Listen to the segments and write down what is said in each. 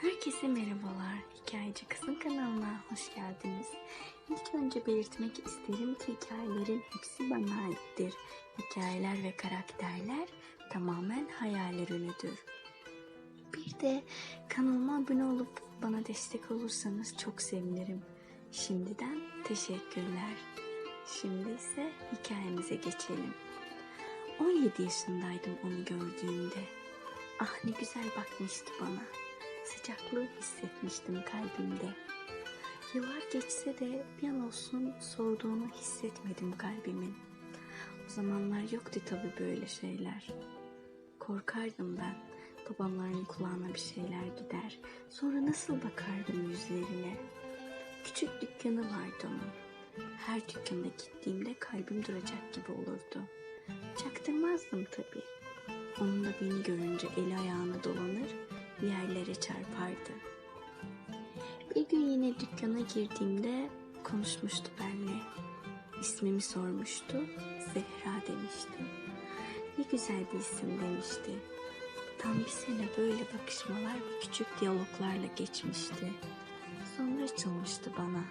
Herkese merhabalar. Hikayeci Kızım kanalına hoş geldiniz. İlk önce belirtmek isterim ki hikayelerin hepsi bana aittir. Hikayeler ve karakterler tamamen hayal ürünüdür. Bir de kanalıma abone olup bana destek olursanız çok sevinirim. Şimdiden teşekkürler. Şimdi ise hikayemize geçelim. 17 yaşındaydım onu gördüğümde. Ah ne güzel bakmıştı bana. Sıcaklığı hissetmiştim kalbimde. Yıllar geçse de bir an olsun soğuduğunu hissetmedim kalbimin. O zamanlar yoktu tabii böyle şeyler. Korkardım ben. Babamların kulağına bir şeyler gider. Sonra nasıl bakardım yüzlerine. Küçük dükkanı vardı onun. Her dükkana gittiğimde kalbim duracak gibi olurdu. Çaktırmazdım tabii. Onun da beni görünce eli ayağına girdiğimde konuşmuştu benimle. İsmimi sormuştu, Zehra demişti. Ne güzel bir isim demişti. Tam bir sene böyle bakışmalar ve küçük diyaloglarla geçmişti. Sonra açılmıştı bana.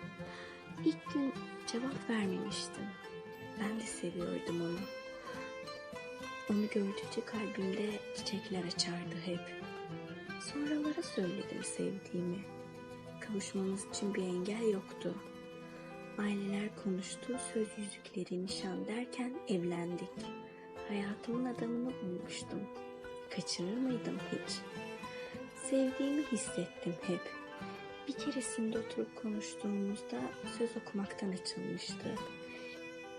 İlk gün cevap vermemiştim. Ben de seviyordum onu. Onu gördükçe kalbimde çiçekler açardı hep. Sonralara söyledim sevdiğimi. Kavuşmamız için bir engel yoktu. Aileler konuştu, söz yüzükleri, nişan derken evlendik. Hayatımın adamını bulmuştum. Kaçırır mıydım hiç? Sevdiğimi hissettim hep. Bir keresinde oturup konuştuğumuzda söz okumaktan açılmıştı.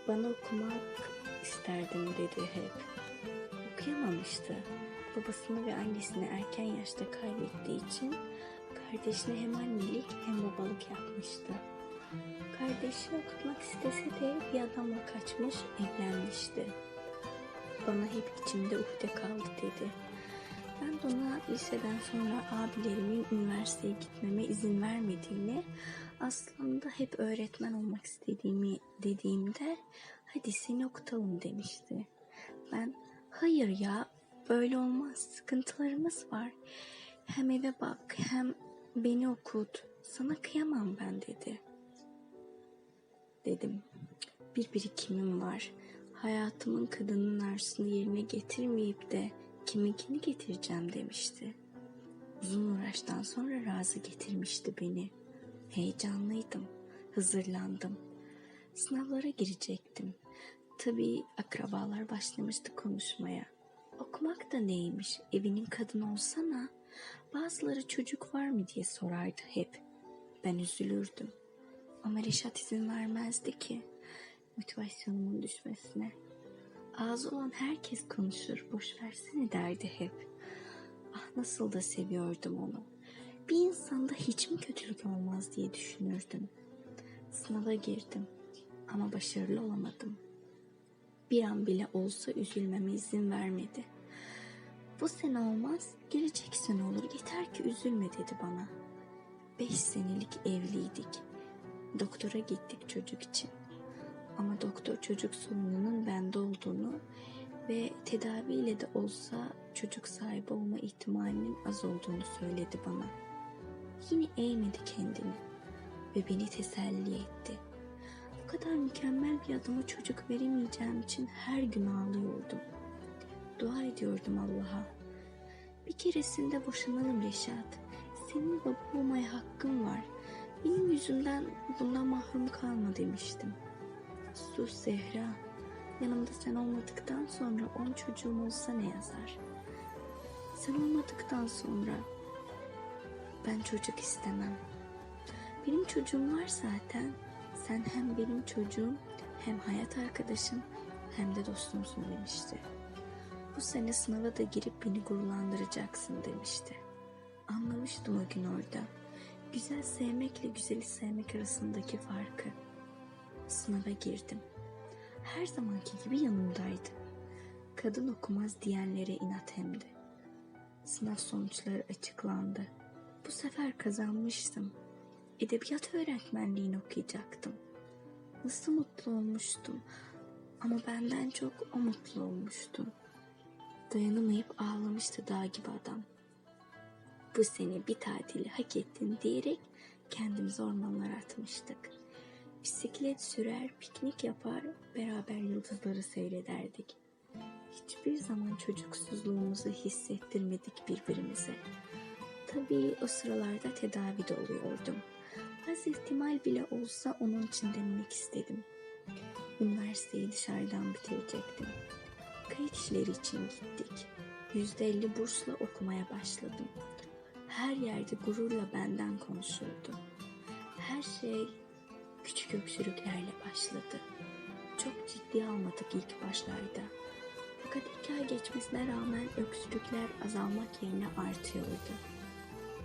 Bana okumak isterdim dedi hep. Okuyamamıştı. Babasını ve annesini erken yaşta kaybettiği için kardeşine hem annelik hem babalık yapmıştı. Kardeşi okutmak istese de bir adamla kaçmış, evlenmişti. Bana hep içimde ukde kaldı dedi. Ben de ona liseden sonra abilerimin üniversiteye gitmeme izin vermediğini, aslında hep öğretmen olmak istediğimi dediğimde hadi seni okutalım demişti. Ben hayır ya böyle olmaz sıkıntılarımız var. Hem eve bak hem beni okut sana kıyamam ben dedi. Dedim bir birikimim var. Hayatımın kadının arzusunu yerine getirmeyip de kiminkini getireceğim demişti. Uzun uğraştan sonra razı getirmişti beni. Heyecanlıydım, hazırlandım. Sınavlara girecektim. Tabii akrabalar başlamıştı konuşmaya. Okumak da neymiş, evinin kadını olsana. Bazıları çocuk var mı diye sorardı hep. Ben üzülürdüm. Ama Reşat izin vermezdi ki motivasyonumun düşmesine. Ağzı olan herkes konuşur, boş versene derdi hep. Ah nasıl da seviyordum onu. Bir insanda hiç mi kötülük olmaz diye düşünürdüm. Sınava girdim ama başarılı olamadım. Bir an bile olsa üzülmeme izin vermedi. Bu sene olmaz, gelecek sene olur. Yeter ki üzülme dedi bana. Beş senelik evliydik. Doktora gittik çocuk için. Ama doktor çocuk sorununun bende olduğunu ve tedaviyle de olsa çocuk sahibi olma ihtimalinin az olduğunu söyledi bana. Yine eğmedi kendini ve beni teselli etti. Bu kadar mükemmel bir adama çocuk veremeyeceğim için her gün ağlıyordum. Dua ediyordum Allah'a. Bir keresinde boşanalım Reşat. Senin baba olmaya hakkın var. Benim yüzümden bundan mahrum kalma demiştim. Sus Zehra. Yanımda sen olmadıktan sonra on çocuğum olsa ne yazar? Sen olmadıktan sonra ben çocuk istemem. Benim çocuğum var zaten. Sen hem benim çocuğum hem hayat arkadaşım hem de dostumsun demişti. Bu sene sınava da girip beni gururlandıracaksın demişti. Anlamıştım o gün orada. Güzel sevmekle güzeli sevmek arasındaki farkı. Sınava girdim. Her zamanki gibi yanımdaydı. Kadın okumaz diyenlere inat hem. Sınav sonuçları açıklandı. Bu sefer kazanmıştım. Edebiyat öğretmenliğini okuyacaktım. Nasıl mutlu olmuştum. Ama benden çok o mutlu olmuştu. Dayanamayıp ağlamıştı dağ gibi adam. bu sene bir tatili hak ettin diyerek kendimizi ormanlara atmıştık. Bisiklet sürer, piknik yapar, beraber yıldızları seyrederdik. Hiçbir zaman çocuksuzluğumuzu hissettirmedik birbirimize. Tabii o sıralarda tedavide oluyordum. Az ihtimal bile olsa onun için denemek istedim. Üniversiteyi dışarıdan bitirecektim. Kayıt işleri için gittik. %50 bursla okumaya başladım. Her yerde gururla benden konuşuldu. Her şey küçük öksürüklerle başladı. Çok ciddiye almadık ilk başlarda. Fakat iki ay geçmesine rağmen öksürükler azalmak yerine artıyordu.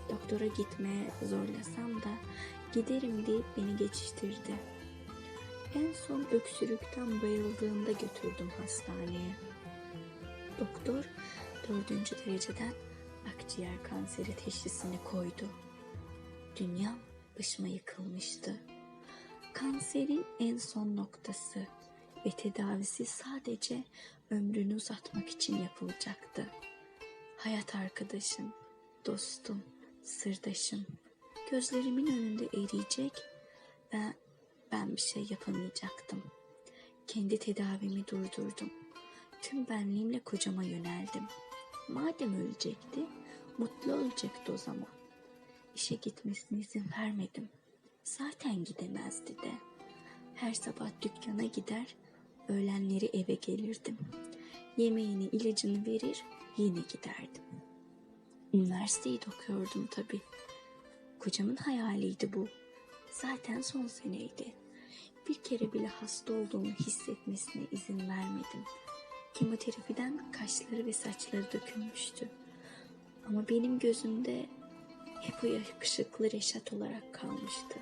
Doktora gitmeye zorlasam da giderim deyip beni geçiştirdi. En son öksürükten bayıldığımda götürdüm hastaneye. Doktor dördüncü dereceden akciğer kanseri teşhisini koydu. Dünya başıma yıkılmıştı. Kanserin en son noktası ve tedavisi sadece ömrünü uzatmak için yapılacaktı. Hayat arkadaşım, dostum, sırdaşım gözlerimin önünde eriyecek ve ben bir şey yapamayacaktım. Kendi tedavimi durdurdum. Tüm benliğimle kocama yöneldim. Madem ölecekti, mutlu olacaktı o zaman. İşe gitmesine izin vermedim. Zaten gidemezdi de. Her sabah dükkana gider, öğlenleri eve gelirdim. Yemeğini, ilacını verir, yine giderdim. Üniversiteyi okuyordum tabii. Kocamın hayaliydi bu. Zaten son seneydi. Bir kere bile hasta olduğunu hissetmesine izin vermedim. Kemoterapiden kaşları ve saçları dökülmüştü. Ama benim gözümde hep o yakışıklı Reşat olarak kalmıştı.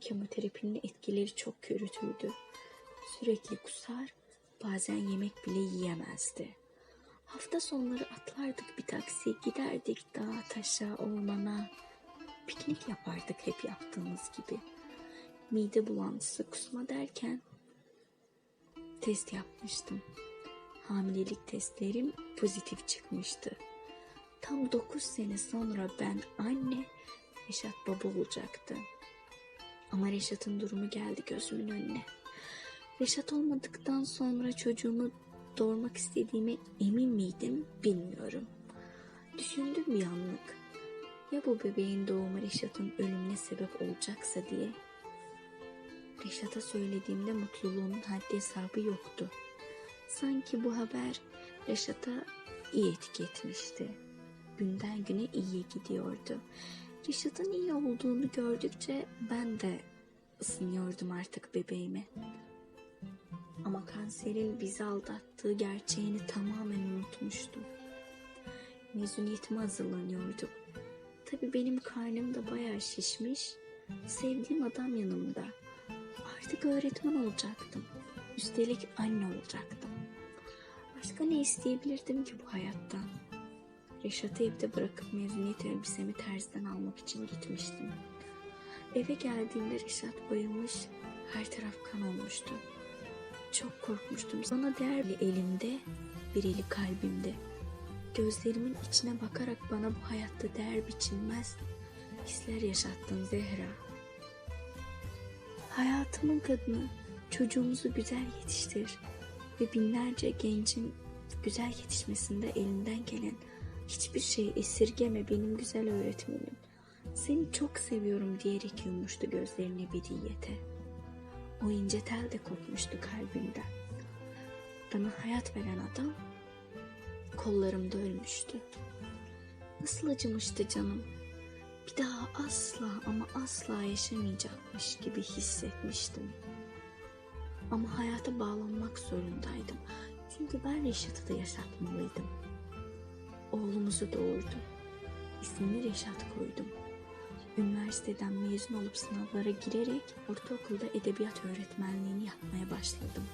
Kemoterapinin etkileri çok kötüydü. Sürekli kusar, bazen yemek bile yiyemezdi. Hafta sonları atlardık bir taksiye giderdik dağa taşa ormana. Piknik yapardık hep yaptığımız gibi. Mide bulantısı kusma derken test yapmıştım. Hamilelik testlerim pozitif çıkmıştı. Tam 9 sene sonra ben anne, Reşat baba olacaktı. Ama Reşat'ın durumu geldi gözümün önüne. Reşat olmadıktan sonra çocuğumu doğurmak istediğime emin miydim bilmiyorum. Düşündüm bir anlık. Ya bu bebeğin doğumu Reşat'ın ölümüne sebep olacaksa diye. Reşat'a söylediğimde mutluluğunun haddi hesabı yoktu. Sanki bu haber Reşat'a iyi etki etmişti. Günden güne iyiye gidiyordu. Reşat'ın iyi olduğunu gördükçe ben de ısınıyordum artık bebeğime. Ama kanserin bizi aldattığı gerçeğini tamamen unutmuştum. Mezuniyetime hazırlanıyordum. Tabii benim karnım da bayağı şişmiş. Sevdiğim adam yanımda. Artık öğretmen olacaktım. Üstelik anne olacaktım. Başka ne isteyebilirdim ki bu hayattan? Reşat'ı evde bırakıp mezuniyet elbisemi terziden almak için gitmiştim. Eve geldiğimde Reşat bayılmış, her taraf kan olmuştu. Çok korkmuştum. Bana değerli elimde, bir eli kalbimde. Gözlerimin içine bakarak bana bu hayatta değer biçilmez hisler yaşattın Zehra. Hayatımın kadını, çocuğumuzu güzel yetiştir ve binlerce gencin güzel yetişmesinde elinden gelen hiçbir şeyi esirgeme benim güzel öğretmenim. Seni çok seviyorum diyerek yummuştu gözlerini bediyete. O ince tel de kopmuştu kalbimden. Bana hayat veren adam kollarımda ölmüştü. Nasıl acımıştı canım. Bir daha asla ama asla yaşamayacakmış gibi hissetmiştim. Ama hayata bağlanmak zorundaydım. Çünkü ben Reşat'ı da yaşatmalıydım. Oğlumuzu doğurdu. İsmini Reşat koydum. Üniversiteden mezun olup sınavlara girerek ortaokulda edebiyat öğretmenliğini yapmaya başladım.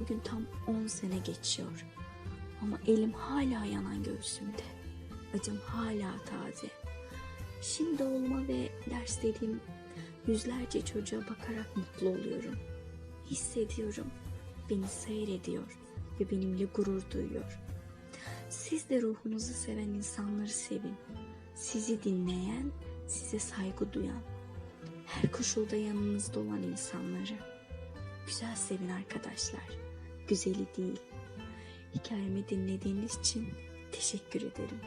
Bugün tam 10 sene geçiyor. Ama elim hala yanan göğsümde. Acım hala taze. Şimdi oğluma ve derslediğim yüzlerce çocuğa bakarak mutlu oluyorum. Hissediyorum. Beni seyrediyor ve benimle gurur duyuyor. Siz de ruhunuzu seven insanları sevin. sizi dinleyen, size saygı duyan, her koşulda yanınızda olan insanları. Güzel sevin arkadaşlar. Güzeli değil. Hikayemi dinlediğiniz için teşekkür ederim.